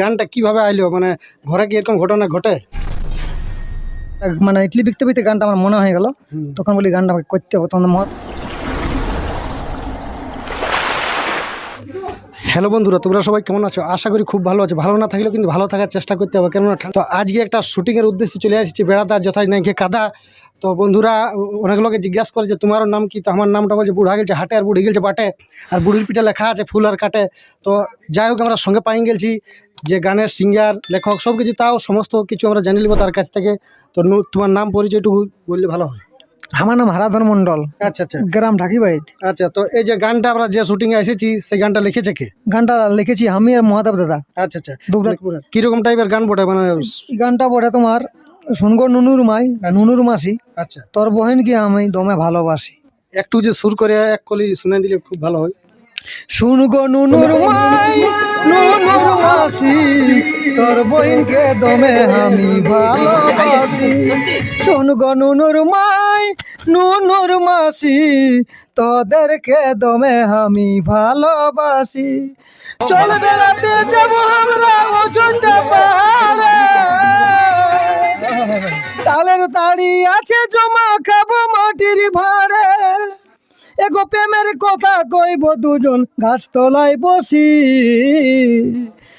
গানটা কীভাবে আইলো? মানে ঘরে কি এরকম ঘটনা ঘটে? মানে ইডলি বিকতে বিকতে গানটা আমার মনে হয়ে গেল। তখন বলি গানটা আমাকে করতে হবে তখন মত হ্যালো বন্ধুরা তোমরা সবাই কেমন আছো? আশা করি খুব ভালো আছো। ভালো না থাকলেও কিন্তু ভালো থাকার চেষ্টা করতে হবে। কেননা তো আজকে একটা শুটিংয়ের উদ্দেশ্যে চলে আসছি বেড়াতে যথাই নাকি কাদা। তো বন্ধুরা অনেক লোকে জিজ্ঞাসা করে যে তোমার নাম কি? তো আমার নামটা বলছে বুড়া গেছে হাটে আর বুড়ি গেছে বাটে। আর বুড়ির পিঠে লেখা আছে ফুল আর কাটে। তো যাই হোক আমরা সঙ্গে পাই গেছি। যে গানের সিঙ্গার লেখক সব কিছু তাও সমস্ত কিছু আমরা জানি নিব তার কাছ থেকে। তো তোমার নাম পরিচয়টুকু বললে ভালো হয়। আমার নাম হারাধন মন্ডল আচ্ছা আচ্ছা। গ্রাম ঢাকিবাইদ আচ্ছা তো এই যে গানটা আমরা যে শুটিংয়ে এসেছি সেই গানটা লিখেছে কে? গানটা লিখেছি আমি আর মহাদেব দাদা। আচ্ছা আচ্ছা। দুবরাজপুরের কীরকম টাইপের গান বটে? মানে এই গানটা বটে তোমার শুনগো নুনুর মাই নুনুর মাসি। আচ্ছা। তোর বহেন কি আমি দমে ভালোবাসি। একটু যে সুর করে এক কলি শুনে দিলে খুব ভালো হয়। শুনগো নুনুর মাই নুনুর মাসি তোর বহিনকে দমে আমি ভালোবাসি। শুনগো নুনুর মাই নুনুর মাসি তোদেরকে দমে আমি ভালোবাসি। চল বেড়াতে যাব আমরা অযোধ্যা পাহাড়ে। তালের তাড়ি আছে জমা খাব মাটির ভাড়ে। এগো প্রেমের কথা কইব দুজন, গাছ তলায় বসি।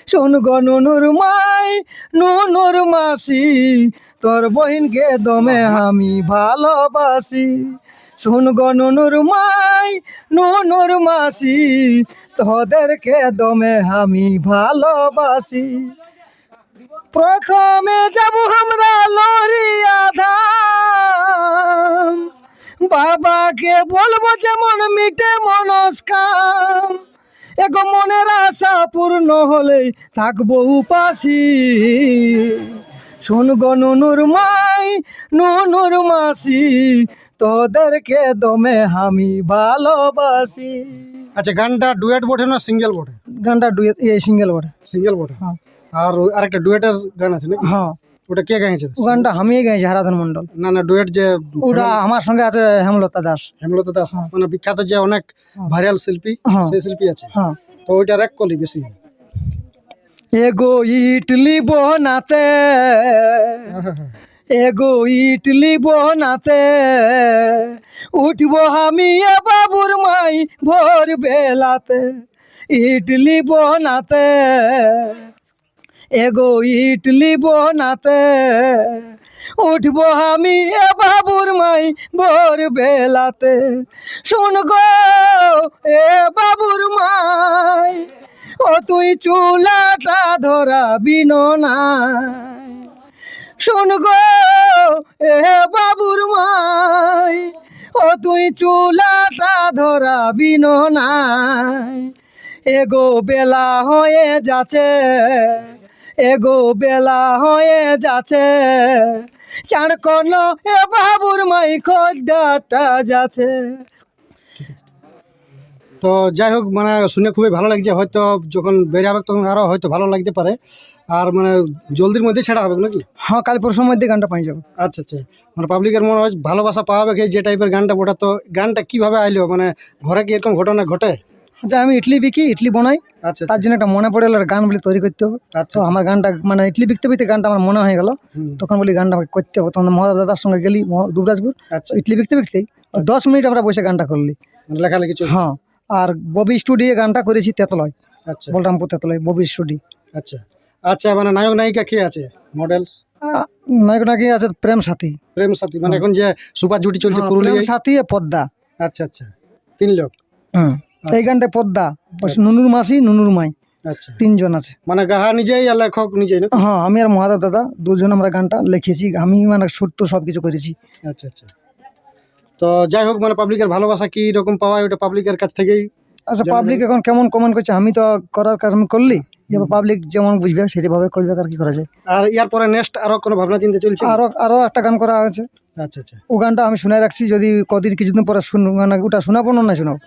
শোন গো নুনুর মাই, নুনুর মাসি, তোর বহিনকে দমে আমি ভালোবাসি। শুন গো নুনুর মাই, নুনুর মাসি তোদেরকে দমে আমি ভালোবাসি। প্রথমে যাব আমরা লরিয়া ধাম বাবাকে বলব যেমন মিটে মনস্কাম এগো মনের আশা পূর্ণ হলেই থাকব উপাসী। শুন গো নুনুর মাই নুনুর মাসি তোদেরকে দমে আমি ভালোবাসি। আচ্ছা গানটা ডুয়েট বটে না সিঙ্গেল বটে? গানটা ডুয়েট এই সিঙ্গেল বটে। সিঙ্গেল বটে? হ্যাঁ। আর আরেকটা ডুয়েটের গান আছে নাকি? হ্যাঁ। ওটা কে গাইছে? ও গানটা আমিই গাইছি হারাধন মন্ডল না না ডুয়েট যে ওটা আমার সঙ্গে আছে হেমলতা দাস। হেমলতা দাস। হ্যাঁ। মানে বিখ্যাত যে অনেক ভাইরাল শিল্পী হ্যাঁ। সেই শিল্পী আছে। হ্যাঁ। তো ওইটার এক কলি বেশি। এগো ইডলি বনাতে এগো ইডলি বনাতে উঠবো আমি এ বাবুর মাই ভোর বেলাতে। ইডলি বনাতে এগো ইডলি বনাতে উঠবো আমি এ বাবুর মাই ভোর বেলাতে। শুন গো এ বাবুর মাই, ও তুই চুলাটা ধরা বিননাই শুন গো এ বাবুর মাই, ও তুই চুলাটা ধরা বিননাই এগো বেলা হয়ে যাচ্ছে। এগো বেলা হয়ে যাচ্ছে। চার কোন এ বাবুর মাই খোদ্দাটা যাচ্ছে। তো যাই হোক মানে শুনে খুবই ভালো লাগছে। হয়তো যখন বেরিয়ে হবে তখন আরও হয়তো ভালো লাগতে পারে। আর মানে জলদির মধ্যে ছেড়া হবে নাকি? হ্যাঁ কাল পরশুর মধ্যে গানটা পাই যাব। আচ্ছা আচ্ছা। মানে পাবলিকের মনে হয় ভালোবাসা পাওয়াবে কি যে টাইপের গানটা ওটা তো গানটা কীভাবে আইলো? মানে ঘরে কি এরকম ঘটনা ঘটে? আচ্ছা আমি ইডলি বিকি ইডলি বানাই। আচ্ছা তার জন্য একটা মনে পড়ে গেলো গান বলে তৈরি করতে হবে। আচ্ছা তো আমার গানটা মানে ইডলি বিকতে বিকতে গানটা আমার মনে হয়ে গেল। তখন বলি গানটা আমাকে করতে হবে। তখন মহাদা দাদার সঙ্গে গেলি দুবরাজপুর। আচ্ছা। ইডলি বিকতে বিকতেই দশ মিনিট আমরা বসে গানটা করলি। মানে লেখালেখি হ্যাঁ আর ববি স্টুডিও গানটা করেছি তেতলয় আচ্ছা। বলরামপুর তেতলয় ববি স্টুডিও। আচ্ছা। আচ্ছা মানে নায়ক নায়িকা কে আছে? মডেলস নায়ক নাকি আছে প্রেম সাথী। প্রেম সাথী মানে এখন যে সুপার জুটি চলছে হ্যাঁ, প্রেম পুরুলিয়ায় সাথী পদ্মা। আচ্ছা আচ্ছা। তিন লোক। হুম এই গানটা পদ্মা ওই নুনুর মাসি নুনুর মাই। আচ্ছা। তিনজন আছে। মানে গাহা নিজেই আর লেখক নিজেই না হ্যাঁ আমি আর মহাদেব দাদা দুজন আমরা গানটা লিখেছি। আমি মানে সুর সব কিছু করেছি। আচ্ছা আচ্ছা। তো যাই হোক মানে পাবলিকের ভালোবাসা কি রকম পাওয়া ওটা পাবলিকের কাছ থেকেই আচ্ছা পাবলিক এখন কেমন কমেন্ট করছে? আমি তো করার আমি করলি। এবার পাবলিক যেমন বুঝবে সেভাবে করবে আর কি করা যায়? আর ইয়ার পরে নেক্সট আরও কোনো ভাবনা চিন্তা চলছে? আরও আরও একটা গান করা হয়েছে আচ্ছা আচ্ছা। ও গানটা আমি শুনে রাখছি যদি কদিন কিছুদিন পরে শুন মানে ওটা শোনাবো না শোনাবো?